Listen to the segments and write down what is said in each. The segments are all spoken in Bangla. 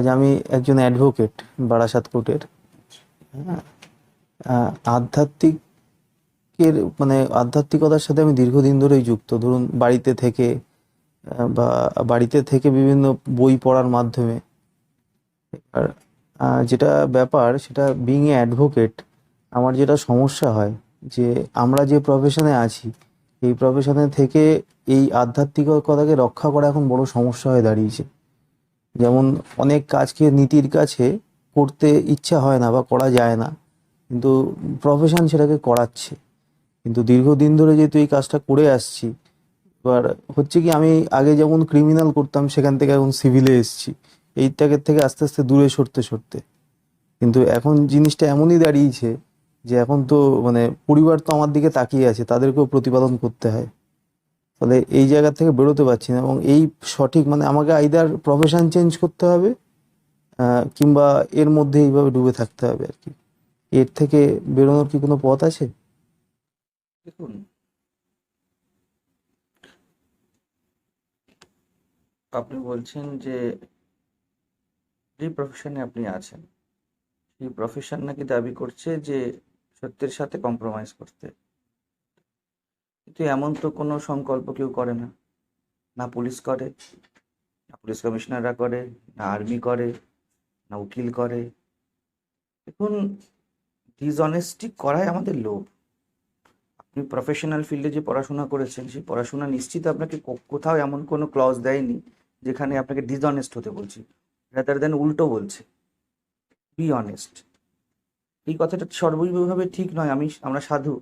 কাজ আমি একজন অ্যাডভোকেট বারাসাত কোর্টের হ্যাঁ আধ্যাত্মিকের মানে আধ্যাত্মিকতার সাথে আমি দীর্ঘদিন ধরেই যুক্ত। ধরুন বাড়িতে থেকে বা বাড়িতে থেকে বিভিন্ন বই পড়ার মাধ্যমে। আর যেটা ব্যাপার, সেটা বিং এ অ্যাডভোকেট আমার যেটা সমস্যা হয় যে আমরা যে প্রফেশনে আছি, এই প্রফেশনে থেকে এই আধ্যাত্মিকতাকে রক্ষা করা এখন বড় সমস্যা হয়ে দাঁড়িয়েছে। যেমন অনেক কাজকে নীতির কাছে করতে ইচ্ছা হয় না বা করা যায় না, কিন্তু প্রফেশন সেটাকে করাচ্ছে। কিন্তু দীর্ঘদিন ধরে যেহেতু এই কাজটা করে আসছি, এবার হচ্ছে কি আমি আগে যেমন ক্রিমিনাল করতাম, সেখান থেকে এখন সিভিলে এসেছি। এইটাকে থেকে আস্তে আস্তে দূরে সরতে সরতে। কিন্তু এখন জিনিসটা এমনই দাঁড়িয়েছে যে এখন তো মানে পরিবার তো আমার দিকে তাকিয়ে আছে, তাদেরকেও প্রতিপালন করতে হয়। ফলে এই জায়গা থেকে বেরোতে পারছি না এবং এই সঠিক মানে আমাকে আইদার প্রফেশন চেঞ্জ করতে হবে কিংবা এর মধ্যে এইভাবে ডুবে থাকতে হবে আর কি। এর থেকে বেরোনোর কি কোনো পথ আছে? দেখুন, আপনি বলছেন যে যে প্রফেশনে আপনি আছেন, সেই প্রফেশন নাকি দাবি করছে যে সত্যের সাথে কম্প্রোমাইজ করতে। কিন্তু এমন তো কোনো সংকল্প কেউ করে না। না পুলিশ করে, না পুলিশ কমিশনাররা করে, না আর্মি করে, না উকিল করে। দেখুন, ডিসঅনেস্টি করাই আমাদের লোভ। আপনি প্রফেশনাল ফিল্ডে যে পড়াশোনা করেছেন, সেই পড়াশোনা নিশ্চিত আপনাকে কোথাও এমন কোনো ক্লজ দেয়নি, যেখানে আপনাকে ডিসঅনেস্ট হতে বলছি। রাদার দেন উল্টো বলছে। বি অনেস্ট এই কথাটা সর্বৈবভাবে ঠিক নয়। আমি, আমরা সাধু।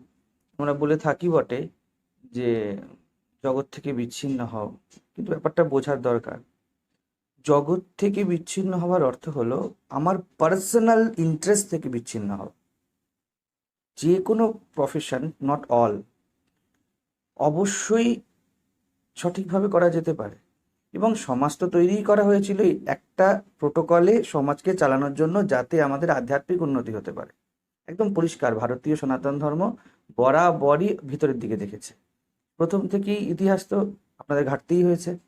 আমরা বলে থাকি বটে যে জগৎ থেকে বিচ্ছিন্ন হও। কিন্তু ব্যাপারটা বোঝার দরকার। জগৎ থেকে বিচ্ছিন্ন হওয়ার অর্থ হলো, আমার পার্সোনাল ইন্টারেস্ট থেকে বিচ্ছিন্ন হওয়া যে কোনো প্রফেশন নট অল অবশ্যই সঠিকভাবে করা যেতে পারে। এবং সমাজ তো তৈরিই করা হয়েছিল একটা প্রোটোকলে সমাজকে চালানোর জন্য যাতে আমাদের আধ্যাত্মিক উন্নতি হতে পারে। একদম পরিষ্কার, ভারতীয় সনাতন ধর্ম বরাবরই ভিতরের দিকে দেখেছে। প্রথম থেকেই ইতিহাস তো আপনাদের ঘাটতেই হয়েছে।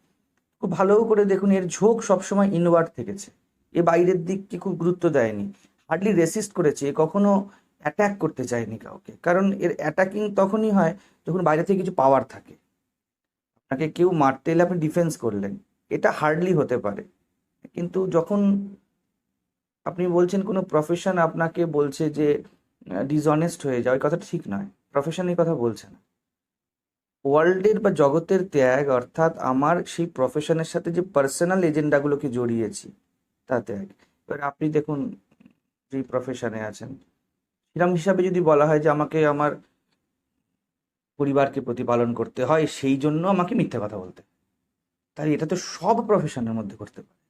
খুব ভালো করে দেখুন, এর ঝোঁক সবসময় ইনওয়ার্ড থেকেছে। এ বাইরের দিককে খুব গুরুত্ব দেয়নি। হার্ডলি রেসিস্ট করেছে, এ কখনো অ্যাটাক করতে চায়নি কাউকে। কারণ এর অ্যাটাকিং তখনই হয় যখন বাইরে থেকে কিছু পাওয়ার থাকে। আপনাকে কেউ মারতে এলে আপনি ডিফেন্স করলেন। এটা হার্ডলি হতে পারে। কিন্তু যখন আপনি বলছেন কোনো প্রফেশন আপনাকে বলছে যে ডিসঅনেস্ট হয়ে যাও এই কথাটা ঠিক নয়। প্রফেশন এই কথা বলছে না। ওয়ার্ল্ডের বা জগতের ত্যাগ, অর্থাৎ আমার সেই প্রফেশনের সাথে যে পার্সোনাল এজেন্ডাগুলোকে জড়িয়েছি, তা ত্যাগ। এবার আপনি দেখুন যেই প্রফেশনে আছেন সেরকম হিসাবে যদি বলা হয় যে আমাকে আমার পরিবারকে প্রতিপালন করতে হয়, সেই জন্য আমাকে মিথ্যে কথা বলতে। তাহলে এটা তো সব প্রফেশনের মধ্যে করতে পারে।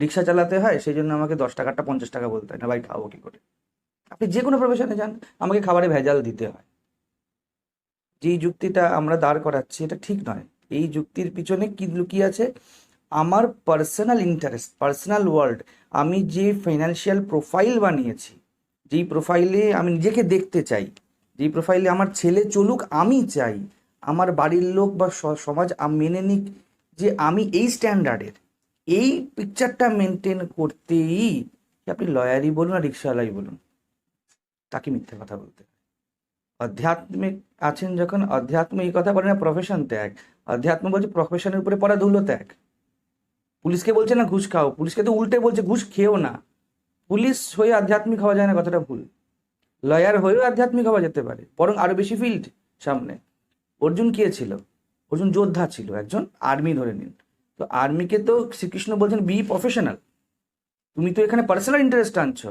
রিক্সা চালাতে হয়, সেই জন্য আমাকে দশ টাকাটা পঞ্চাশ টাকা বলতে হয়, না ভাই খাব কি করে? আপনি যে কোনো প্রফেশনে যান, আমাকে খাবারে ভেজাল দিতে হয়। যেই যুক্তিটা আমরা দাঁড় করাচ্ছি, এটা ঠিক নয়। এই যুক্তির পিছনে কি লুকিয়ে আছে? আমার পার্সোনাল ইন্টারেস্ট পার্সোনাল ওয়ার্ল্ড আমি যে ফাইন্যান্সিয়াল প্রোফাইল বানিয়েছি, যেই প্রোফাইলে আমি নিজেকে দেখতে চাই, যেই প্রোফাইলে আমার ছেলে চলুক, আমি চাই, আমার বাড়ির লোক বা সমাজ মেনে নিক যে আমি এই স্ট্যান্ডার্ডের এই পিকচারটা মেনটেন করতেই, আপনি লয়ারই বলুন আর রিক্সাওয়ালাই বলুন, তাকে মিথ্যে কথা বলতে। আধ্যাত্মিক আছেন যখন অধ্যাত্ম এই কথা বলে না প্রফেশন ত্যাগ। অধ্যাত্ম বলছে প্রফেশনের উপরে পড়া ধুলো ত্যাগ। পুলিশকে বলছে না, ঘুষ খাও। পুলিশকে তো উল্টে বলছে, ঘুষ খেও না। পুলিশ হয়ে আধ্যাত্মিক হওয়া যায় না, কথাটা ভুল। লয়ার হয়েও আধ্যাত্মিক হওয়া যেতে পারে, বরং আরও বেশি ফিল্ড সামনে। অর্জুন কে ছিল? অর্জুন যোদ্ধা ছিল, একজন আর্মি ধরে নিন। তো আর্মিকে তো শ্রীকৃষ্ণ বলছেন বি প্রফেশনাল তুমি তো এখানে পার্সোনাল ইন্টারেস্ট আনছো।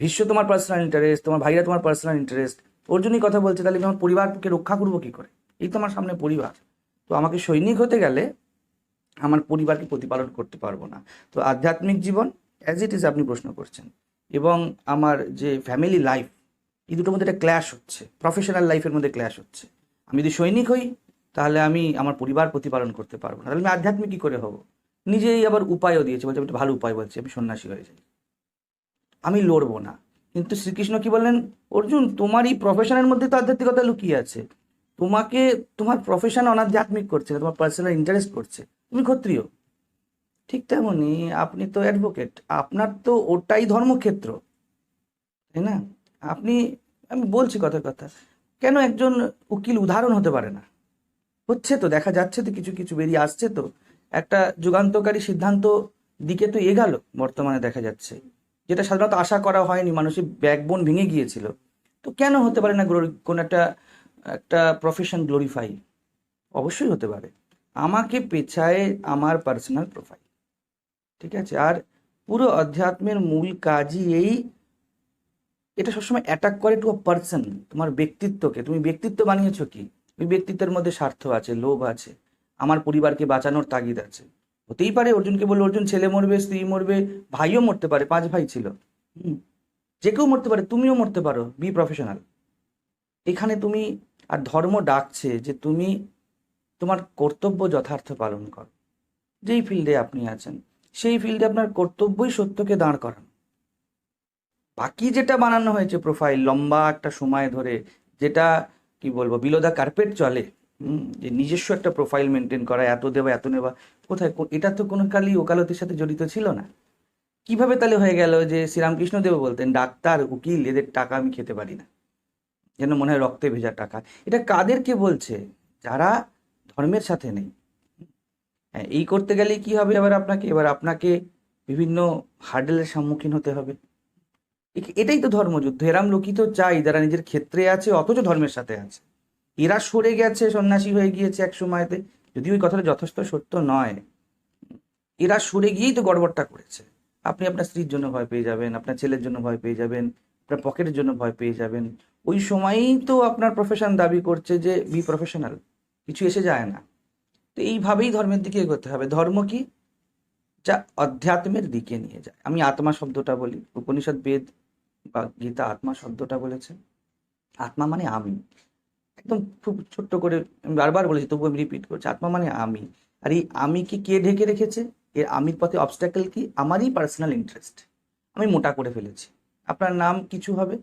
ভীষ্ম তোমার পার্সোনাল ইন্টারেস্ট তোমার ভাইরা তোমার পার্সোনাল ইন্টারেস্ট অর্জুনই কথা বলছে, তাহলে আমি আমার পরিবারকে রক্ষা করব কী করে? এই তো আমার সামনে পরিবার। তো আমাকে সৈনিক হতে গেলে আমার পরিবারকে প্রতিপালন করতে পারব না। তো আধ্যাত্মিক জীবন অ্যাজ ইট ইজ আপনি প্রশ্ন করছেন। এবং আমার যে ফ্যামিলি লাইফ এই দুটোর মধ্যে একটা ক্ল্যাশ হচ্ছে। প্রফেশনাল লাইফের মধ্যে ক্ল্যাশ হচ্ছে। আমি যদি সৈনিক হই, তাহলে আমি আমার পরিবার প্রতিপালন করতে পারব না। তাহলে আমি আধ্যাত্মিক কী করে হব? নিজেই আবার উপায়ও দিয়েছে, বলছে আমি একটা ভালো উপায় বলছি, আমি সন্ন্যাসী হয়ে যাই। আমি লড়বো না। কিন্তু শ্রীকৃষ্ণ কি বললেন, অর্জুন, তোমার এই প্রফেশনের মধ্যে তো আধ্যাত্মিকতা লুকিয়ে আছে। তোমাকে, তোমার প্রফেশন অনাধ্যাত্মিক করছে না, তোমার পার্সোনাল ইন্টারেস্ট করছে। তুমি ক্ষত্রিয়। ঠিক তেমনই আপনি তো অ্যাডভোকেট আপনার তো ওটাই ধর্মক্ষেত্র। তাই না? আপনি, আমি বলছি কথা কথা, কেন একজন উকিল উদাহরণ হতে পারে না? হচ্ছে তো, দেখা যাচ্ছে তো, কিছু কিছু বেরিয়ে আসছে তো। একটা যুগান্তকারী সিদ্ধান্ত দিকে তো এগালো, বর্তমানে দেখা যাচ্ছে। যেটা সাধারণত আশা করা হয়নি, মানুষের ব্যাকবোন ভেঙে গিয়েছিল। তো কেন হতে পারে না কোন একটা একটা প্রফেশন গ্লোরিফাই অবশ্যই হতে পারে। আমাকে পেছায় আমার পার্সোনাল প্রোফাইল ঠিক আছে? আর পুরো অধ্যাত্মের মূল কাজই এই, এটা সবসময় অ্যাটাক করে টু আ পার্সন তোমার ব্যক্তিত্বকে। তুমি ব্যক্তিত্ব বানিয়েছো কি? ওই ব্যক্তিত্বের মধ্যে স্বার্থ আছে, লোভ আছে, আমার পরিবারকে বাঁচানোর তাগিদ আছে। হতেই পারে, অর্জুনকে বলল, অর্জুন, ছেলে মরবে, স্ত্রী মরবে, ভাইও মরতে পারে, পাঁচ ভাই ছিল। হুম, যে কেউ মরতে পারে, তুমিও মরতে পারো বি প্রফেশনাল এখানে তুমি, আর ধর্ম ডাকছে যে তুমি তোমার কর্তব্য যথার্থ পালন করো। যেই ফিল্ডে আপনি আছেন, সেই ফিল্ডে আপনার কর্তব্যই সত্যকে দাঁড় করান। বাকি যেটা বানানো হয়েছে প্রোফাইল লম্বা একটা সময় ধরে, যেটা, কি বলব, বিলোদা কার্পেট চলে যে নিজস্ব একটা প্রোফাইল মেনটেন করা, এত দেওয়া, এত নেওয়া, কোথায় এটা তো কোনো কালই ওকালতির সাথে জড়িত ছিল না। কীভাবে তাহলে হয়ে গেল যে শ্রীরামকৃষ্ণ দেব বলতেন, ডাক্তার, উকিল, এদের টাকা আমি খেতে পারি না। যেন মনে হয় রক্তে ভেজা টাকা। এটা কাদেরকে বলছে? যারা ধর্মের সাথে নেই। হ্যাঁ এই করতে গেলে কি হবে এবার আপনাকে? এবার আপনাকে বিভিন্ন হার্ডেলের সম্মুখীন হতে হবে। এটাই তো ধর্মযুদ্ধ। এরাম লোকই তো চাই যারা নিজের ক্ষেত্রে আছে, অথচ ধর্মের সাথে আছে। এরা সরে গেছে, সন্ন্যাসী হয়ে গিয়েছে এক সময়তে। যদি ওই কথাটা যথেষ্ট সত্য নয়। এরা সরে গিয়েই তো গড়বড়টা করেছে। আপনি আপনার স্ত্রীর জন্য ভয় পেয়ে যাবেন, আপনার ছেলের জন্য ভয় পেয়ে যাবেন, আপনার পকেটের জন্য ভয় পেয়ে যাবেন। ওই সময়ই তো আপনার প্রফেশন দাবি করছে যে বি প্রফেশনাল কিছু এসে যায় না। তো এইভাবেই ধর্মের দিকে এগোতে হবে। ধর্ম কি? যা অধ্যাত্মের দিকে নিয়ে যায়। আমি আত্মা শব্দটা বলি। উপনিষদ বেদ বা গীতা আত্মা শব্দটা বলেছে। আত্মা মানে আমি। একদম খুব ছোট্ট করে আমি বারবার বলেছি তবু আমি রিপিট করছি, আত্মা মানে আমি। আর এই আমিকে কে ঢেকে রেখেছে? এর আমির পথে অবস্ট্যাকেল কি? আমারই পার্সোনাল ইন্টারেস্ট আমি মোটা করে ফেলেছি। আপনার নাম কিছু হবে?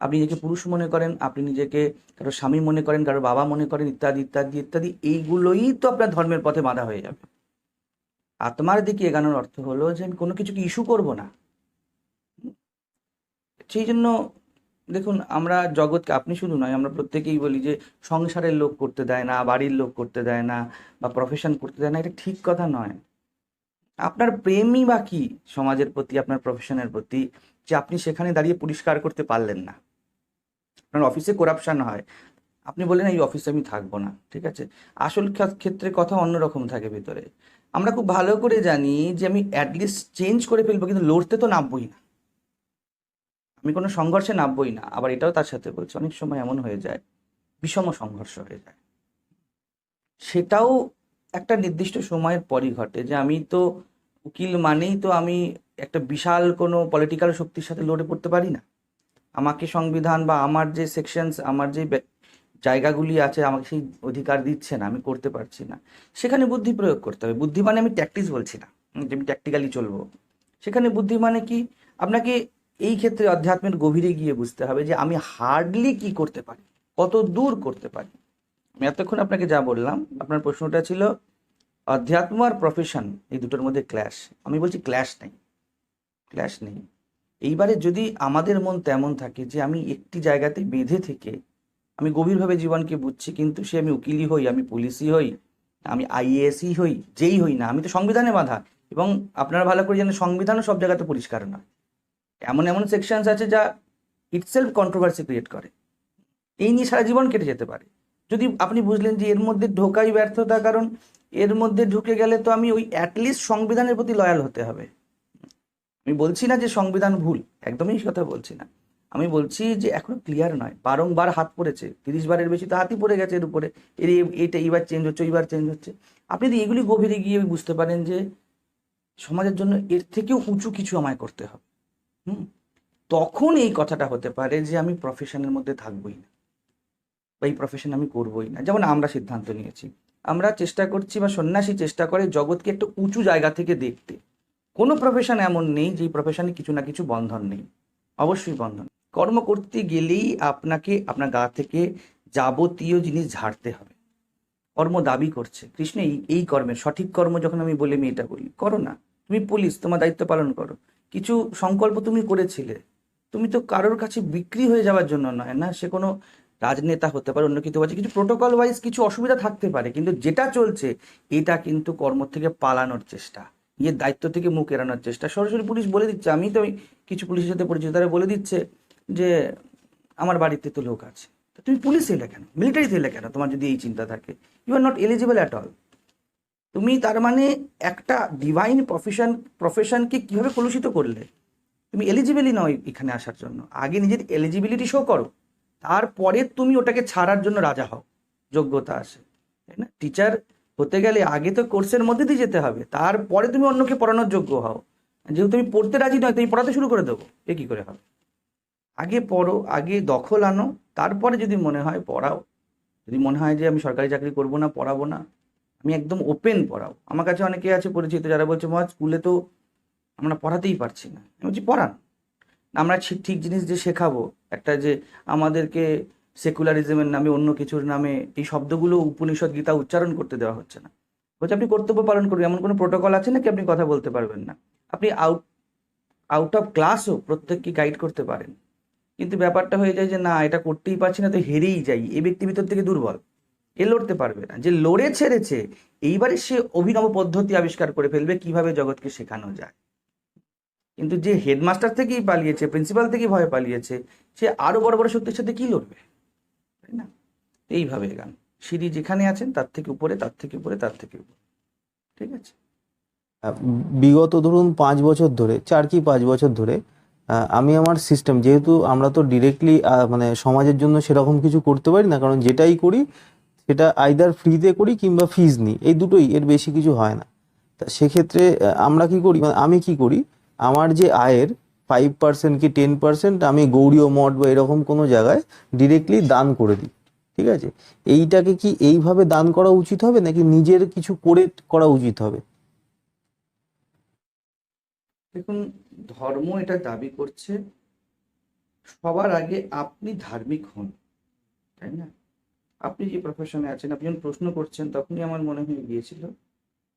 আপনি নিজেকে পুরুষ মনে করেন, আপনি নিজেকে কারও স্বামী মনে করেন, কারও বাবা মনে করেন, ইত্যাদি ইত্যাদি ইত্যাদি, এইগুলোই তো আপনার ধর্মের পথে বাধা হয়ে যাবে। আত্মার দিকে এগানোর অর্থ হলো যে আমি কোনো কিছুকে ইস্যু করব না। সেই জন্য দেখুন, আমরা জগৎকে, আপনি শুধু নয়, আমরা প্রত্যেকেই বলি যে সংসারের লোক করতে দেয় না, বাড়ির লোক করতে দেয় না, বা প্রফেশন করতে দেয় না, এটা ঠিক কথা নয়। আপনার প্রেমই বা কি সমাজের প্রতি, আপনার প্রফেশনের প্রতি, যে আপনি সেখানে দাঁড়িয়ে পরিষ্কার করতে পারলেন না। আপনার অফিসে করাপশন হয়। আপনি বললেন, এই অফিসে আমি থাকব না। ঠিক আছে? আসল ক্ষেত্রে কথা অন্যরকম থাকে ভিতরে। আমরা খুব ভালো করে জানি যে আমি অ্যাটলিস্ট চেঞ্জ করে ফেলব, কিন্তু লড়তে তো নামবই না। আমি কোনো সংঘর্ষে নামবই না, আবার এটাও তার সাথে বলছি, অনেক সময় এমন হয়ে যায়, বিষম সংঘর্ষ হয়ে যায়। সেটাও একটা নির্দিষ্ট সময়ের পরই ঘটে যে আমি তো উকিল মানেই তো আমি একটা বিশাল কোনো পলিটিক্যাল শক্তির সাথে লড়ে পড়তে পারি না। আমাকে সংবিধান বা আমার যে সেকশনস আমার যে জায়গাগুলি আছে, আমাকে সেই অধিকার দিচ্ছে না, আমি করতে পারছি না। সেখানে বুদ্ধি প্রয়োগ করতে হবে। বুদ্ধি মানে আমি ট্যাকটিস বলছি না, যে আমি ট্যাকটিক্যালি চলবো। সেখানে বুদ্ধি মানে কি? আপনাকে এই ক্ষেত্রে অধ্যাত্মের গভীরে গিয়ে বুঝতে হবে যে আমি হার্ডলি কি করতে পারি, কত দূর করতে পারি। আমি এতক্ষণ আপনাকে যা বললাম, আপনার প্রশ্নটা ছিল অধ্যাত্ম আর প্রফেশন এই দুটোর মধ্যে ক্ল্যাশ আমি বলছি ক্ল্যাশ নেই ক্ল্যাশ নেই। এইবারে যদি আমাদের মন তেমন থাকে যে আমি একটি জায়গাতে বেঁধে থেকে আমি গভীরভাবে জীবনকে বুঝছি, কিন্তু সে আমি উকিলি হই, আমি পুলিশই হই আমি আইএএসই হই, যেই হই না, আমি তো সংবিধানে বাঁধা। এবং আপনারা ভালো করে জানেন, সংবিধানও সব জায়গাতে পরিষ্কার নয়। এমন এমন সেকশনস আছে যা ইটসেলফ কন্ট্রোভার্সি ক্রিয়েট করে। এই নিয়ে সারা জীবন কেটে যেতে পারে। যদি আপনি বুঝলেন যে এর মধ্যে ঢোকাই ব্যর্থতা, কারণ এর মধ্যে ঢুকে গেলে তো আমি ওই অ্যাটলিস্ট সংবিধানের প্রতি লয়াল হতে হবে। আমি বলছি না যে সংবিধান ভুল, একদমই কথা বলছি না। আমি বলছি যে এখনও ক্লিয়ার নয়, বারংবার হাত পড়েছে, তিরিশ বারের বেশি তো হাতই পড়ে গেছে এর উপরে। এর এটা এইবার চেঞ্জ হচ্ছে এইবার চেঞ্জ হচ্ছে। আপনি যদি এগুলি গভীরে গিয়ে বুঝতে পারেন যে সমাজের জন্য এর থেকেও উঁচু কিছু আমায় করতে হবে। তখন এই কথাটা হতে পারে যে আমি প্রফেশনের মধ্যে থাকবোই না বা এই প্রফেশন আমি করবোই না। যেমন আমরা সিদ্ধান্ত নিয়েছি। আমরা চেষ্টা করছি বা সন্ন্যাসী চেষ্টা করে জগৎকে একটা উঁচু জায়গা থেকে দেখতে। কোনো প্রফেশন এমন নেই যে প্রফেশনে কিছু না কিছু বন্ধন নেই। অবশ্যই বন্ধন। কর্ম করতে গেলেই আপনাকে, আপনার গা থেকে যাবতীয় জিনিস ঝাড়তে হবে। কর্ম দাবি করছে। কৃষ্ণ, এই এই কর্মের সঠিক কর্ম যখন আমি বলে মেয়েটা বলি, করো না। তুমি পুলিশ, তোমার দায়িত্ব পালন করো। কিছু সংকল্প তুমি করেছিলে, তুমি তো কারোর কাছে বিক্রি হয়ে যাওয়ার জন্য নয়, না? সে কোনো রাজনেতা হতে পারে, অন্য কিছু কিছু প্রোটোকল ওয়াইজ কিছু অসুবিধা থাকতে পারে, কিন্তু যেটা চলছে, এটা কিন্তু কর্ম থেকে পালানোর চেষ্টা নিজের দায়িত্ব থেকে মুখ এড়ানোর চেষ্টা। সরাসরি পুলিশ বলে দিচ্ছে, আমি তো কিছু পুলিশের সাথে পরিচিত, তারা বলে দিচ্ছে যে, আমার বাড়িতে তো লোক আছে। তুমি পুলিশ এলে কেন? মিলিটারিতে এলে কেন? তোমার যদি এই চিন্তা থাকে you are not eligible at all তুমি তার মানে একটা ডিভাইন প্রফেশন প্রফেশনকে কীভাবে কলুষিত করলে? তুমি এলিজিবিলি নয় এখানে আসার জন্য। আগে নিজের এলিজিবিলিটি শো করো। তারপরে তুমি ওটাকে ছাড়ার জন্য রাজা হও। যোগ্যতা আসে তাই না? টিচার হতে গেলে আগে তো কোর্সের মধ্যে দিয়ে যেতে হবে। তারপরে তুমি অন্যকে পড়ানোর যোগ্য হও। যেহেতু তুমি পড়তে রাজি নয়, তুমি পড়াতে শুরু করে দেবো। এ কী করে হবে? আগে পড়ো, আগে দখল আনো। তারপরে যদি মনে হয় পড়াও। যদি মনে হয় যে আমি সরকারি চাকরি করব না, পড়াবো না আমি একদম ওপেন পড়াও। আমার কাছে অনেকে আছে পরিচিত যারা বলছে মহাজ স্কুলে তো আমরা পড়াতেই পারছি না। আমি বলছি, পড়ান। আমরা ঠিক ঠিক জিনিস যে শেখাবো, একটা যে আমাদেরকে সেকুলারিজমের নামে, অন্য কিছুর নামে, এই শব্দগুলো উপনিষদ, গীতা উচ্চারণ করতে দেওয়া হচ্ছে না। বলছে, আপনি কর্তব্য পালন করবেন এমন কোনো প্রোটোকল আছে নাকি আপনি কথা বলতে পারবেন না? আপনি আউট আউট অফ ক্লাসও প্রত্যেককে গাইড করতে পারেন। কিন্তু ব্যাপারটা হয়ে যায় যে, না, এটা করতেই পারছি না, তো হেরেই যাই। এই ব্যক্তি ভিতর থেকে দুর্বল। এ লড়তে পারবে না। যে লড়ে ছেড়েছে, এইবারে সে অভিনব পদ্ধতি আবিষ্কার করে ফেলবে, কীভাবে জগৎকে শেখানো যায়। কিন্তু যে হেডমাস্টার থেকেই পালিয়েছে, প্রিন্সিপাল থেকেই ভয় পালিয়েছে, সে আরও বড় বড় শক্তির সাথে কি লড়বে? তাই না? এইভাবে গান সিঁড়ি যেখানে আছেন, তার থেকে উপরে, তার থেকে উপরে, তার থেকে উপরে। ঠিক আছে? বিগত ধরুন পাঁচ বছর ধরে, চার কি পাঁচ বছর ধরে আমি আমার সিস্টেম যেহেতু আমরা তো ডিরেক্টলি মানে সমাজের জন্য সেরকম কিছু করতে পারি না, কারণ যেটাই করি সেটা আইদার ফ্রিতে করি কিংবা ফিজ নিই। এই দুটোই, এর বেশি কিছু হয় না। তা সেক্ষেত্রে আমরা কি করি? মানে আমি কি করি? আমার যে আয়ের ফাইভ পার্সেন্ট কি টেন পার্সেন্ট আমি গৌরীয় মঠ বা এরকম কোনো জায়গায় ডিরেক্টলি দান করে দিই। ঠিক আছে? এইটাকে কি এইভাবে দান করা উচিত হবে, নাকি নিজের কিছু করে করা উচিত হবে? দেখুন, ধর্ম এটা দাবি করছে, সবার আগে আপনি ধার্মিক হন, তাই না? আপনি যে প্রফেশনে আছেন? আপনি যখন প্রশ্ন করছেন, তখনই আমার মনে হয়ে গিয়েছিল,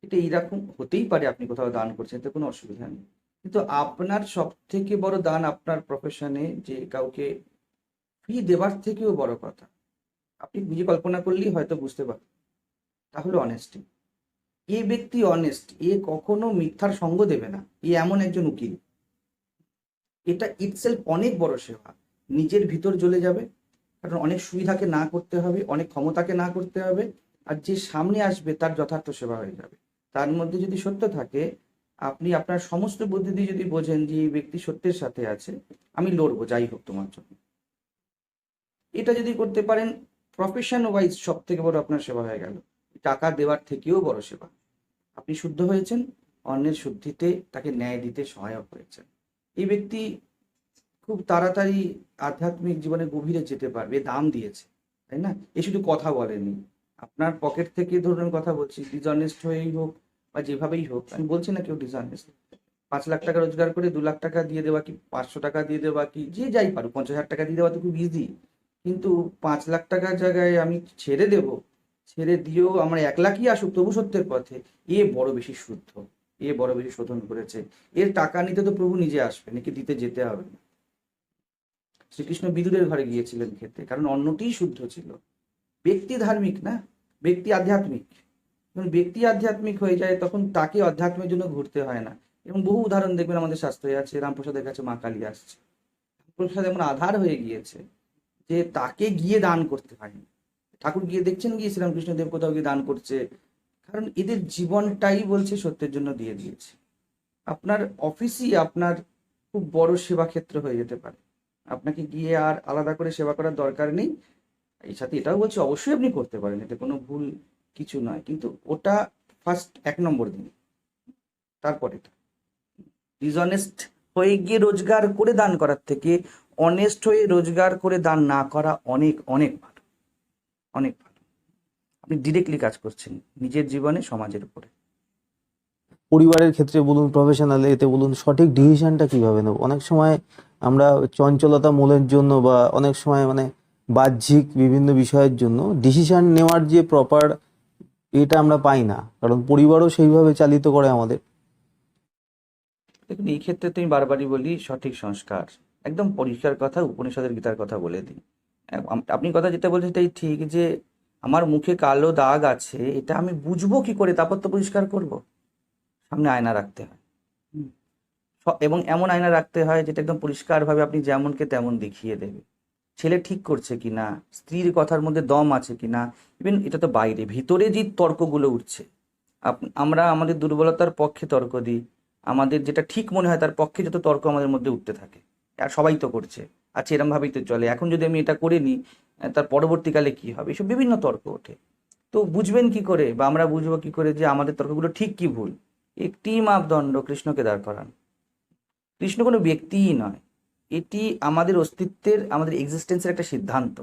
এটা এইরকম হতেই পারে আপনি কোথাও দান করছেন এতে কোনো অসুবিধা নেই। কিন্তু আপনার সব থেকে বড় দান আপনার প্রফেশনে যে কাউকে ফি দেওয়ার থেকেও বড় কথা। আপনি নিজে কল্পনা করলেই হয়তো বুঝতে পারবেন তাহলে অনেস্টি এ। ব্যক্তি অনেস্ট এ কখনো মিথ্যার সঙ্গ দেবে না, এ এমন একজন উকিল। এটা ইটসেলফ অনেক বড় সেবা। নিজের ভিতর জ্বলে যাবে কারণ অনেক সুবিধাকে না করতে হবে, অনেক ক্ষমতাকে না করতে হবে, আর যে সামনে আসবে তার যথার্থ সেবা হয়ে যাবে। তার মধ্যে যদি সত্য থাকে, আপনি আপনার সমস্ত বুদ্ধি দিয়ে যদি বোঝেন যে এই ব্যক্তি সত্যের সাথে আছে, আমি লড়বো, যাই হোক তোমার জন্য। এটা যদি করতে পারেন প্রফেশন ওয়াইজ সব থেকে বড় আপনার সেবা হয়ে গেল। টাকা দেওয়ার থেকেও বড় সেবা। আপনি শুদ্ধ হয়েছেন, অন্যের শুদ্ধিতে তাকে ন্যায় দিতে সহায়ক হয়েছেন। এই ব্যক্তি খুব তাড়াতাড়ি আধ্যাত্মিক জীবনে গভীরে যেতে পারবে দাম দিয়েছে, তাই না? এ শুধু কথা বলেনি আপনার পকেট থেকে ধরুন কথা বলছি ডিসঅনেস্ট হয়েই হোক বা যেভাবেই হোক, আমি বলছি না কেউ ডিসঅনেস্ট পাঁচ লাখ টাকা রোজগার করে দু লাখ টাকা দিয়ে দেওয়া কি, পাঁচশো টাকা দিয়ে দেওয়া কি, যে যাই পারো পঞ্চাশ হাজার টাকা দিয়ে দেওয়া তো খুব ইজি কিন্তু পাঁচ লাখ টাকার জায়গায় আমি ছেড়ে দেব, ছেড়ে দিয়েও আমার এক লাখই আসুক, তবু সত্যের পথে, এ বড় বেশি শুদ্ধ, এ বড় বেশি শোধন করেছে। এর টাকা নিতে তো প্রভু নিজে আসবে নাকি দিতে যেতে হবে না। শ্রীকৃষ্ণ বিদুরের ঘরে গিয়েছিলেন খেতে কারণ অন্নটিই শুদ্ধ ছিল। ব্যক্তি ধার্মিক না, ব্যক্তি আধ্যাত্মিক। যখন ব্যক্তি আধ্যাত্মিক হয়ে যায়, তখন তাকে অধ্যাত্মের জন্য ঘুরতে হয় না। এবং বহু উদাহরণ দেখবেন আমাদের শাস্ত্রে আছে, রামপ্রসাদের কাছে মা কালী আসছে। রামপ্রসাদ এমন আধার হয়ে গিয়েছে যে তাকে গিয়ে দান করতে হয়নি। ঠাকুর গিয়ে দেখছেন গিয়ে শ্রীরামকৃষ্ণদেব কোথাও গিয়ে দান করছে। কারণ এদের জীবনটাই বলছে সত্যের জন্য দিয়ে দিয়েছে। আপনার অফিসই আপনার খুব বড় সেবা ক্ষেত্র হয়ে যেতে পারে। আপনাকে গিয়ে আর আলাদা করে সেবা করার দরকার নেই। এই সাথে এটাও বলছি, অবশ্যই আপনি করতে পারেন, এতে কোনো ভুল কিছু নয়। কিন্তু ওটা ফার্স্ট এক নম্বর দিন। তারপর ডিসঅনেস্ট হয়ে গিয়ে রোজগার করে দান করার থেকে অনেস্ট হয়ে রোজগার করে দান না করা অনেক অনেক ভালো। অনেক ভালো। আপনি ডিরেক্টলি কাজ করছেন, নিজের জীবনে, সমাজের উপরে। পরিবারের ক্ষেত্রে বলুন প্রফেশনাল এতে বলুন, সঠিক ডিসিশনটা কীভাবে নেব? অনেক সময় আমরা চঞ্চলতা মূলের জন্য বা অনেক সময় মানে বাহ্যিক বিভিন্ন বিষয়ের জন্য ডিসিশন নেওয়ার যে প্রপার এটা আমরা পাই না। কারণ পরিবারও সেইভাবে চালিত করে আমাদের। দেখুন এই ক্ষেত্রে তুমি বারবারই বলি সঠিক সংস্কার। একদম পরিষ্কার কথা উপনিষদের গীতার কথা বলে দিই। আপনি কথা যেটা বলছেন এটাই ঠিক যে আমার মুখে কালো দাগ আছে এটা আমি বুঝব কি করে? তারপর তো পরিষ্কার করব। সামনে আয়না রাখতে হয়। এবং এমন আয়না রাখতে হয় যেটা একদম পরিষ্কারভাবে আপনি যেমনকে তেমন দেখিয়ে দেবে। ছেলে ঠিক করছে কিনা স্ত্রীর কথার মধ্যে দম আছে কিনা ইভেন এটা তো বাইরে, ভিতরে যে তর্কগুলো উঠছে। আমরা আমাদের দুর্বলতার পক্ষে তর্ক দিই। আমাদের যেটা ঠিক মনে হয় তার পক্ষে যত তর্ক আমাদের মধ্যে উঠতে থাকে। আর সবাই তো করছে। আচ্ছা এরমভাবেই তো চলে। এখন যদি আমি এটা করে নিই তার পরবর্তীকালে কি হবে? এসব বিভিন্ন তর্ক ওঠে। তো বুঝবেন কি করে? বা আমরা বুঝব কি করে যে আমাদের তর্কগুলো ঠিক কি ভুল? একটি মাপদণ্ড কৃষ্ণকে দাঁড় করান। কৃষ্ণ কোনো ব্যক্তিই নয়। এটি আমাদের অস্তিত্বের, আমাদের এক্সিস্টেন্সের একটা সিদ্ধান্ত।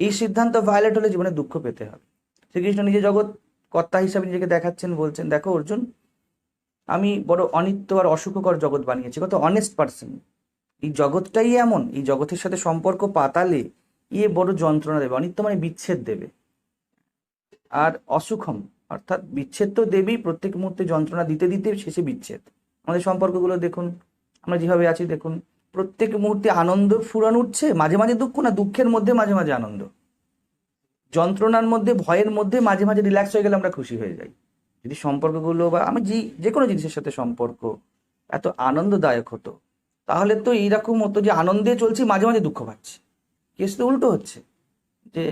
এই সিদ্ধান্ত ভায়োলেট হলে জীবনে দুঃখ পেতে হবে। শ্রীকৃষ্ণ নিজে জগৎ কর্তা হিসাবে নিজেকে দেখাচ্ছেন, বলছেন, দেখো অর্জুন, আমি বড় অনিত্য আর অসুখকর জগৎ বানিয়েছি। কত অনেস্ট পার্সন এই জগৎটাই এমন, এই জগতের সাথে সম্পর্ক পাতালে ইয়ে বড় যন্ত্রণা দেবে, অনিত্য মানে বিচ্ছেদ দেবে। আর অসুখম, অর্থাৎ বিচ্ছেদ তো দেবেই, প্রত্যেক মুহূর্তে যন্ত্রণা দিতে দিতে শেষে বিচ্ছেদ। আমাদের সম্পর্কগুলো দেখুন। আমরা যেভাবে আছি, দেখুন, প্রত্যেক মুহূর্তে আনন্দ ফুরান উঠছে, মাঝে মাঝে দুঃখ না, দুঃখের মধ্যে মাঝে মাঝে আনন্দ। যন্ত্রণার মধ্যে, ভয়ের মধ্যে মাঝে মাঝে রিল্যাক্স হয়ে গেলে আমরা খুশি হয়ে যাই। যদি সম্পর্কগুলো বা আমি যে যে কোনো জিনিসের সাথে সম্পর্ক, এত আনন্দদায়ক হতো, তাহলে তো এইরকম হতো যে আনন্দে চলছি, মাঝে মাঝে দুঃখ পাচ্ছি। কেস তো উল্টো হচ্ছে, যে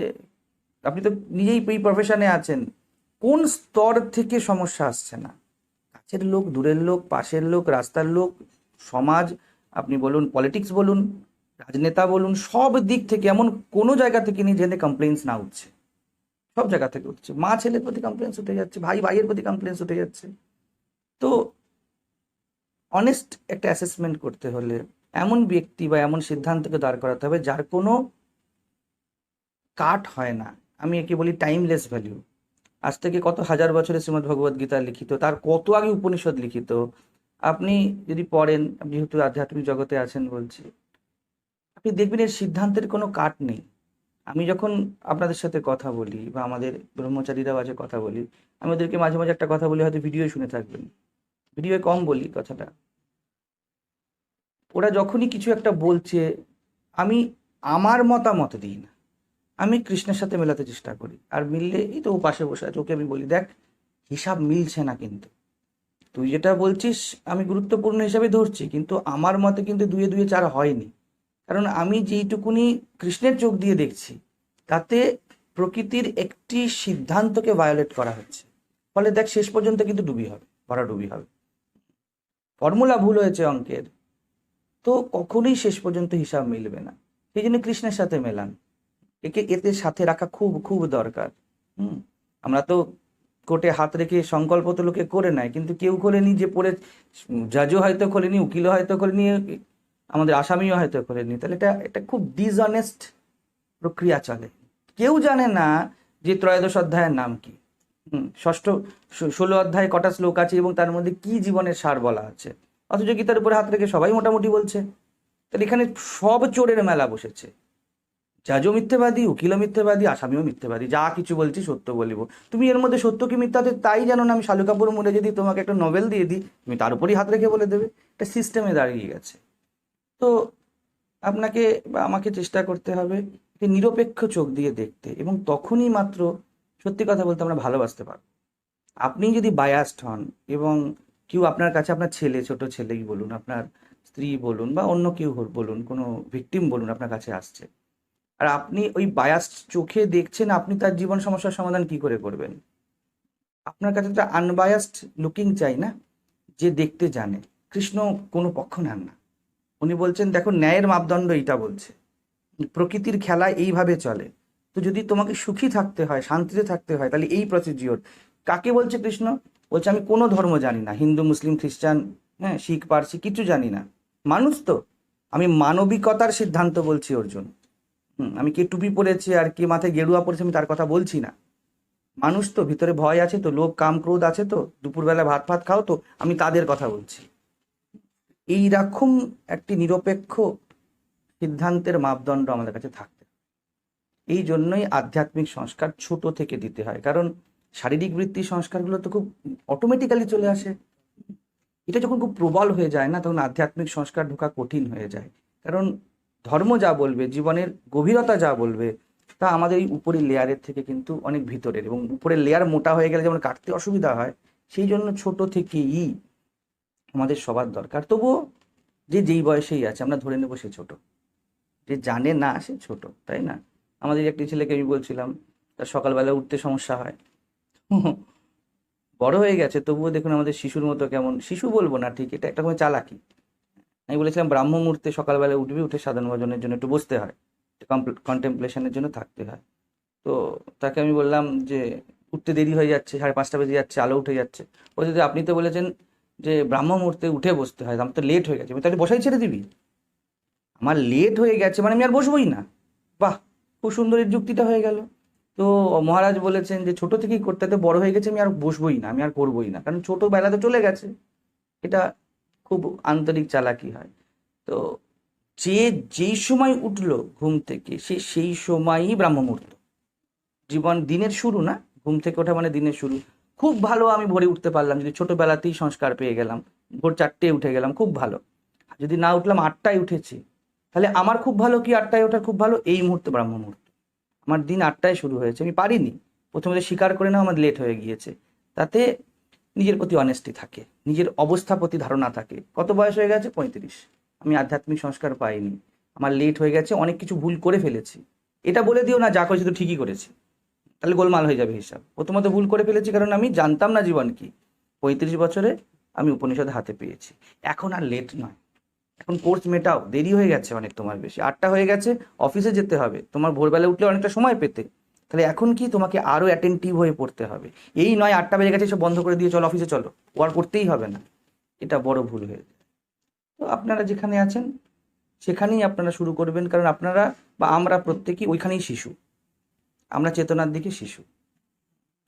আপনি তো নিজেই এই প্রফেশনে আছেন, কোন স্তর থেকে সমস্যা আসছে না? কাছের লোক, দূরের লোক, পাশের লোক, রাস্তার লোক সমাজ, আপনি বলুন পলিটিক্স বলুন, রাজনেতা বলুন, সব দিক থেকে এমন কোনো জায়গা থেকে নিয়ে যেখানে কমপ্লেন্স না উঠছে। সব জায়গা থেকে উঠছে। মা ছেলের প্রতি কমপ্লেন্স উঠে যাচ্ছে, ভাই ভাইয়ের প্রতি কমপ্লেন্স উঠে যাচ্ছে। তো অনেস্ট একটা অ্যাসেসমেন্ট করতে হলে এমন ব্যক্তি বা এমন সিদ্ধান্তকে দাঁড় করাতে হবে যার কোনো কাট হয় না। আমি একে বলি টাইমলেস ভ্যালু আজ থেকে কত হাজার বছরে শ্রীমদ্ ভগবদ গীতা লিখিত, তার কত আগে উপনিষদ লিখিত আপনি যদি পড়েন, আপনি যেহেতু আধ্যাত্মিক জগতে আছেন বলছি, আপনি দেখবেন এর সিদ্ধান্তের কোনো কাট নেই। আমি যখন আপনাদের সাথে কথা বলি বা আমাদের ব্রহ্মচারীরা মাঝে কথা বলি, আমি ওদেরকে মাঝে মাঝে একটা কথা বলি, হয়তো ভিডিও শুনে থাকবেন। ভিডিওয়ে কম বলি কথাটা। ওরা যখনই কিছু একটা বলছে, আমি আমার মতামত দিই না। আমি কৃষ্ণের সাথে মেলাতে চেষ্টা করি। আর মিললে এই তো ও পাশে বসে আছে, ওকে আমি বলি, দেখ, হিসাব মিলছে না কিন্তু। তুই যেটা বলছিস আমি গুরুত্বপূর্ণ হিসাবে ধরছি, কিন্তু আমার মতে কিন্তু দুয়ে দুয়ে চার হয়নি। কারণ আমি যেইটুকুনি কৃষ্ণের চোখ দিয়ে দেখছি, তাতে প্রকৃতির একটি সিদ্ধান্তকে ভায়োলেট করা হচ্ছে। ফলে দেখ, শেষ পর্যন্ত কিন্তু ডুবি হবে, ভরা ডুবি হবে। ফর্মুলা ভুল হয়েছে অঙ্কের, তো কখনোই শেষ পর্যন্ত হিসাব মিলবে না। সেই জন্য কৃষ্ণের সাথে মেলান। একে এতে সাথে রাখা খুব খুব দরকার। হুম, আমরা তো কোর্টে হাত রেখে সংকল্প তো লোকে করে নেয়, কিন্তু কেউ খোলেনি যে পড়ে, জাজও হয়তো খোলেনি, উকিলও হয়তো খোলেনি, আমাদের আসামিও হয়তো খোলেনি। তাহলে এটা এটা খুব ডিসঅনেস্ট প্রক্রিয়া চলে। কেউ জানে না যে ত্রয়োদশ অধ্যায়ের নাম কি। ষষ্ঠ ষোলো অধ্যায়ে কটা শ্লোক আছে এবং তার মধ্যে কি জীবনের সার বলা আছে। অথচ গীতার উপরে হাত রেখে সবাই মোটামুটি বলছে। তাহলে এখানে সব চোরের মেলা বসেছে। জাজও মিথ্যেবাদী, উকিলও মিথ্যেবাদী, আসামিও মিথ্যেবাদী, যা কিছু বলছি সত্য বলিব। তুমি এর মধ্যে সত্য কি মিথ্যাতে তাই জানো না, আমি শালু কাপুর মোড়ে যদি তোমাকে একটা নোবেল দিয়ে দিই, তুমি তার উপরই হাত রেখে বলে দেবে। এটা সিস্টেমে দাঁড়িয়ে গেছে। তো আপনাকে বা আমাকে চেষ্টা করতে হবে একটি নিরপেক্ষ চোখ দিয়ে দেখতে এবং তখনই মাত্র সত্যি কথা বলতে আমরা ভালোবাসতে পারব। আপনি যদি বায়াসড হন এবং কেউ আপনার কাছে আপনার ছেলে, ছোট ছেলেই বলুন, আপনার স্ত্রী বলুন বা অন্য কেউ বলুন, কোনো ভিকটিম বলুন আপনার কাছে আসছে আর আপনি ওই বায়াস চোখে দেখছেন আপনি তার জীবন সমস্যার সমাধান কি করে করবেন? আপনার কাছে একটা আনবায়াসড লুকিং চাই না, যে দেখতে জানে। কৃষ্ণ কোনো পক্ষ নেন না। উনি বলছেন, দেখো, ন্যায়ের মাপদণ্ড এইটা বলছে। প্রকৃতির খেলা এইভাবে চলে। তো যদি তোমাকে সুখী থাকতে হয়, শান্তিতে থাকতে হয়, তাহলে এই প্রসিডিওর কাকে বলছে কৃষ্ণ? বলছে, আমি কোনো ধর্ম জানি না। হিন্দু, মুসলিম, খ্রিস্টান হ্যাঁ শিখ, পার্সি কিছু জানি না। মানুষ তো। আমি মানবিকতার সিদ্ধান্ত বলছি অর্জুন। আমি কে টুপি পরেছে আর কে মাথায় গেরুয়া পরেছে আমি তার কথা বলছি না। মানুষ তো, ভিতরে ভয় আছে তো, লোভ, কাম, ক্রোধ আছে তো, দুপুরবেলা ভাত ফাত খাও তো, আমি তাদের কথা বলছি। এইরকম একটি নিরপেক্ষ সিদ্ধান্তের মাপদণ্ড আমাদের কাছে থাকতে এই জন্যই আধ্যাত্মিক সংস্কার ছোট থেকে দিতে হয়, কারণ শারীরিক বৃত্তি সংস্কারগুলো তো খুব অটোমেটিক্যালি চলে আসে। এটা যখন খুব প্রবল হয়ে যায় না, তখন আধ্যাত্মিক সংস্কার ঢোকা কঠিন হয়ে যায়। কারণ ধর্ম যা বলবে, জীবনের গভীরতা যা বলবে, তা আমাদের এই উপরের লেয়ারের থেকে কিন্তু অনেক ভিতরের এবং উপরের লেয়ার মোটা হয়ে গেলে যেমন কাটতে অসুবিধা হয়, সেই জন্য ছোট থেকেই আমাদের সবার দরকার। তবুও যে যেই বয়সেই আছে, আমরা ধরে নেব সে ছোট। যে জানে না সে ছোট, তাই না? আমাদের একটি ছেলেকে আমি বলছিলাম, তার সকালবেলা উঠতে সমস্যা হয়। বড় হয়ে গেছে, তবুও দেখুন আমাদের শিশুর মতো কেমন, শিশু বলব না, ঠিক, এটা একটা চালাকি। আমি বলেছিলাম ব্রাহ্ম মুহূর্তে সকালবেলা উঠবি, উঠে সাধারণ ভজনের জন্য একটু বসতে হয়। কন্টেম্পলেশনের জন্য থাকতে হয়। তো তাকে আমি বললাম যে, উঠতে দেরি হয়ে যাচ্ছে, সাড়ে পাঁচটা বেজে যাচ্ছে, আলো উঠে যাচ্ছে। ও যদি আপনি তো বলেছেন যে, ব্রাহ্ম মুহূর্তে উঠে বসতে হয় আমার তো লেট হয়ে গেছে। আমি তাহলে বসাই ছেড়ে দিবি? আমার লেট হয়ে গেছে মানে আমি আর বসবোই না। বাহ! খুব সুন্দর যুক্তিটা হয়ে গেল। তো মহারাজ বলেছেন যে, ছোট থেকেই করতে তো বড় হয়ে গেছে, আমি আর বসবোই না, আমি আর করবোই না। কারণ ছোটবেলা তো চলে গেছে। এটা খুব আন্তরিক চালাকি হয়। তো যে যেই সময় উঠল ঘুম থেকে, সে, সেই সময়ই ব্রাহ্ম মুহূর্ত জীবন দিনের শুরু না, ঘুম থেকে ওঠা মানে দিনের শুরু। খুব ভালো আমি ভোরে উঠতে পারলাম, যদি ছোটবেলাতেই সংস্কার পেয়ে গেলাম, ভোর চারটে উঠে গেলাম, খুব ভালো। যদি না উঠলাম, আটটায় উঠেছি, তাহলে আমার খুব ভালো কি আটটায় ওঠা খুব ভালো? এই মুহূর্তে ব্রাহ্ম মুহূর্ত আমার দিন আটটায় শুরু হয়েছে, আমি পারিনি। প্রথমে স্বীকার করে নাও আমার লেট হয়ে গিয়েছে। তাতে নিজের প্রতি অনেস্টি থাকে, নিজের অবস্থা প্রতি ধারণা থাকে। কত বয়স হয়ে গেছে? পঁয়ত্রিশ। আমি আধ্যাত্মিক সংস্কার পাইনি। আমার লেট হয়ে গেছে, অনেক কিছু ভুল করে ফেলেছি। এটা বলে দিও না, যা করেছি তো ঠিকই করেছি। তাহলে গোলমাল হয়ে যাবে হিসাব। প্রথমত ভুল করে ফেলেছি, কারণ আমি জানতাম না জীবন কি। পঁয়ত্রিশ বছরে আমি উপনিষদ হাতে পেয়েছি। এখন আর লেট নয়। এখন কোর্স মেটাও। দেরি হয়ে গেছে অনেক তোমার বেশি। আটটা হয়ে গেছে অফিসে যেতে হবে। তোমার ভোরবেলা উঠলে অনেকটা সময় পেতে। তাহলে এখন কি তোমাকে আরও অ্যাটেন্টিভ হয়ে পড়তে হবে? এই নয় আটটা বেজে গেছে, সব বন্ধ করে দিয়ে চলো অফিসে চলো। ও আর করতেই হবে না। এটা বড় ভুল হয়ে যায়। তো আপনারা যেখানে আছেন, সেখানেই আপনারা শুরু করবেন, কারণ আপনারা বা আমরা প্রত্যেকেই ওইখানেই শিশু। আমরা চেতনার দিকে শিশু।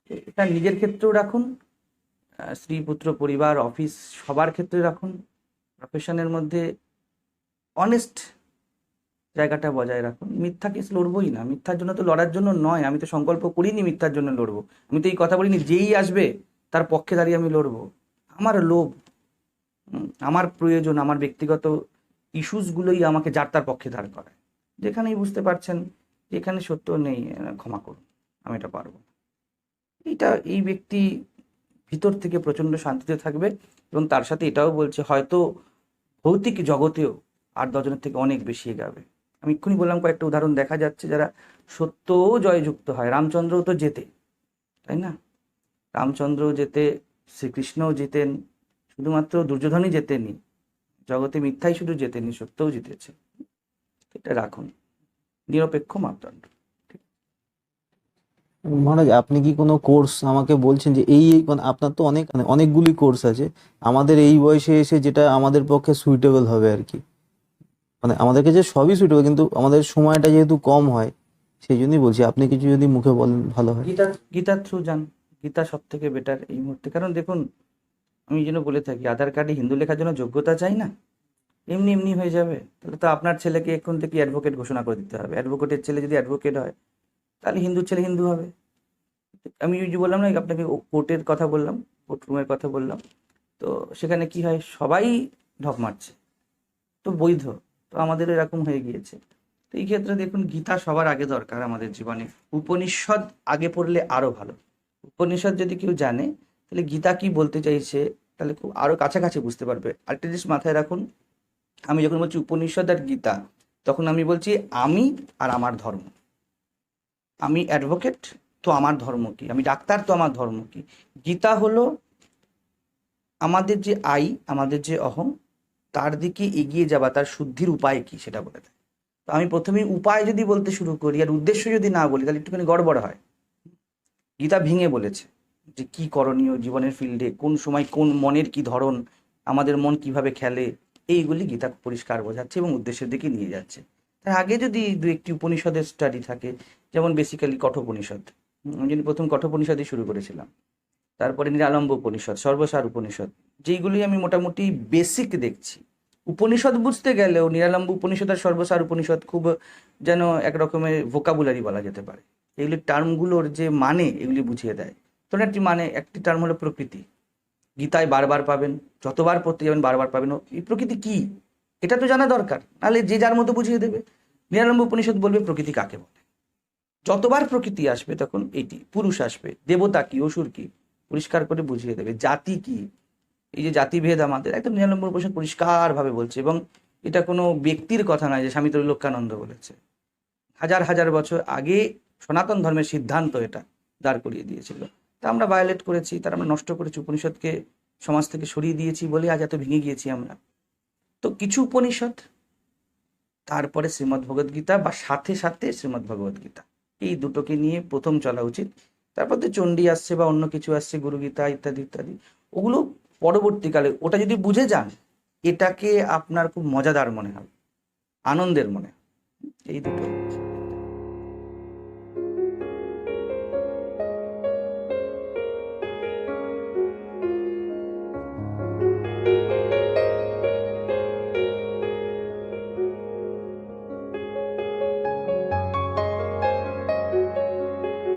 এটা নিজের ক্ষেত্রেও রাখুন স্ত্রী, পুত্র, পরিবার অফিস সবার ক্ষেত্রে রাখুন। প্রফেশনের মধ্যে অনেস্ট জায়গাটা বজায় রাখুন। মিথ্যা কেস লড়বই না। মিথ্যার জন্য তো লড়ার জন্য নয়। আমি তো সংকল্প করিনি মিথ্যার জন্য লড়বো। আমি তো এই কথা বলিনি, যেই আসবে তার পক্ষে দাঁড়িয়ে আমি লড়বো। আমার লোভ আমার প্রয়োজন, আমার ব্যক্তিগত ইস্যুসগুলোই আমাকে যার তার পক্ষে দাঁড় করায়। যেখানেই বুঝতে পারছেন যে এখানে সত্য নেই ক্ষমা করুন। আমি এটা পারব এইটা, এই ব্যক্তি ভিতর থেকে প্রচণ্ড শান্তিতে থাকবে এবং তার সাথে এটাও বলছে, হয়তো ভৌতিক জগতেও আট দশজনের থেকে অনেক বেশি এগাবে। আমি এক্ষুনি বললাম কয়েকটা উদাহরণ দেখা যাচ্ছে যারা সত্যও জয়যুক্ত হয়। রামচন্দ্রও তো যেতে তাই না? রামচন্দ্রও যেতে শ্রীকৃষ্ণও যেতেন শুধুমাত্র দুর্যোধনই জেতেনি জগতে মিথ্যাই শুধু জেতেনি সত্যও জিতেছে। এটা রাখুন। নিরপেক্ষ মাপদণ্ড। মহারাজ, আপনি কি কোনো কোর্স আমাকে বলছেন যে এই এই আপনার তো অনেক মানে অনেকগুলি কোর্স আছে। আমাদের এই বয়সে এসে যেটা আমাদের পক্ষে সুইটেবল হবে আর কি। মানে আমাদের কাছে সবই সুইটেবল কিন্তু আমাদের সময়টা যেহেতু কম হয়, সেই জন্যই বলছি, আপনি কিছু যদি মুখে বলেন ভালো হয়। গীতা গীতার থ্রু যান গীতা সব থেকে বেটার এই মুহূর্তে। কারণ দেখুন, আমি যেন বলে থাকি, আধার কার্ডে হিন্দু লেখার জন্য যোগ্যতা চাই না? এমনি এমনি হয়ে যাবে। তাহলে তো আপনার ছেলেকে এখন থেকে অ্যাডভোকেট ঘোষণা করে দিতে হবে। অ্যাডভোকেটের ছেলে যদি অ্যাডভোকেট হয়, তাহলে হিন্দুর ছেলে হিন্দু হবে। আমি যে বললাম না, আপনাকে কোর্টের কথা বললাম কোর্ট রুমের কথা বললাম। তো সেখানে কি হয়? সবাই ঢপ মারছে। তো বৈধ। তো আমাদের এরকম হয়ে গিয়েছে। তো এই ক্ষেত্রে দেখুন, গীতা সবার আগে দরকার আমাদের জীবনে। উপনিষদ আগে পড়লে আরও ভালো। উপনিষদ যদি কেউ জানে, তাহলে গীতা কি বলতে চাইছে, তাহলে খুব আরও কাছাকাছি বুঝতে পারবে। আরেকটা জিনিস মাথায় রাখুন, আমি যখন বলছি উপনিষদ আর গীতা, তখন আমি বলছি আমি আর আমার ধর্ম। আমি অ্যাডভোকেট তো আমার ধর্ম কি? আমি ডাক্তার, তো আমার ধর্ম কি? গীতা হলো আমাদের যে আই, আমাদের যে অহং তার দিকে এগিয়ে যাওয়া, তার শুদ্ধির উপায় কি সেটা বলে দেয়। তো আমি প্রথমে উপায় যদি বলতে শুরু করি আর উদ্দেশ্য যদি না বলি, তাহলে একটুখানি গড়বড় হয়। গীতা ভেঙে বলেছে যে কি করণীয় জীবনের ফিল্ডে, কোন সময় কোন মনের কি ধরন, আমাদের মন কীভাবে খেলে, এইগুলি গীতা পরিষ্কার বোঝাচ্ছে এবং উদ্দেশ্যের দিকে নিয়ে যাচ্ছে। তার আগে যদি দু একটি উপনিষদের স্টাডি থাকে, যেমন বেসিক্যালি কঠোপনিষদ। আমি যদি প্রথম কঠোপনিষদই শুরু করেছিলাম, তারপরে নিরালম্ব উপনিষদ, সর্বসার উপনিষদ যেইগুলি আমি মোটামুটি বেসিক দেখছি। উপনিষদ বুঝতে গেলেও নিরালম্ব উপনিষদ আর সর্বসার উপনিষদ খুব যেন এক রকমের ভোকাবুলারি বলা যেতে পারে। এগুলি টার্মগুলোর যে মানে এগুলি বুঝিয়ে দেয়। ধরুন একটি মানে একটি টার্ম হলো প্রকৃতি। গীতায় বারবার পাবেন, যতবার পড়তে যাবেন বারবার পাবেন। এই প্রকৃতি কি? এটা তো জানা দরকার, নাহলে যে যার মতো বুঝিয়ে দেবে। নিরানব্বই উপনিষদ বলবে প্রকৃতি কাকে বলে? যতবার প্রকৃতি আসবে তখন এটি, পুরুষ আসবে, দেবতা কি, অসুর কি, পরিষ্কার করে বুঝিয়ে দেবে। জাতি কি? এই যে জাতিভেদ আমাদের একদম নিরানব্বই উপনিষদ পরিষ্কারভাবে বলছে এবং এটা কোনো ব্যক্তির কথা নয় যে স্বামী ত্রৈলোক্যানন্দ বলেছে। হাজার হাজার বছর আগে সনাতন ধর্মের সিদ্ধান্ত এটা দাঁড় করিয়ে দিয়েছিল। তা আমরা ভায়োলেট করেছি, তার আমরা নষ্ট করেছি, উপনিষদকে সমাজ থেকে সরিয়ে দিয়েছি বলে আজ এত ভেঙে গিয়েছি আমরা। তো কিছু উপনিষদ, তারপরে শ্রীমদ্ ভগবদ গীতা বা সাথে সাথে শ্রীমদ্ ভগবদ গীতা। এই দুটোকে নিয়ে প্রথম চলা উচিত। তারপর তো চণ্ডী আসছে বা অন্য কিছু আসছে গুরু গীতা ইত্যাদি ইত্যাদি। ওগুলো পরবর্তীকালে ওটা যদি বুঝে যান, এটাকে আপনার খুব মজাদার মনে হবে, আনন্দের মনে এই দুটো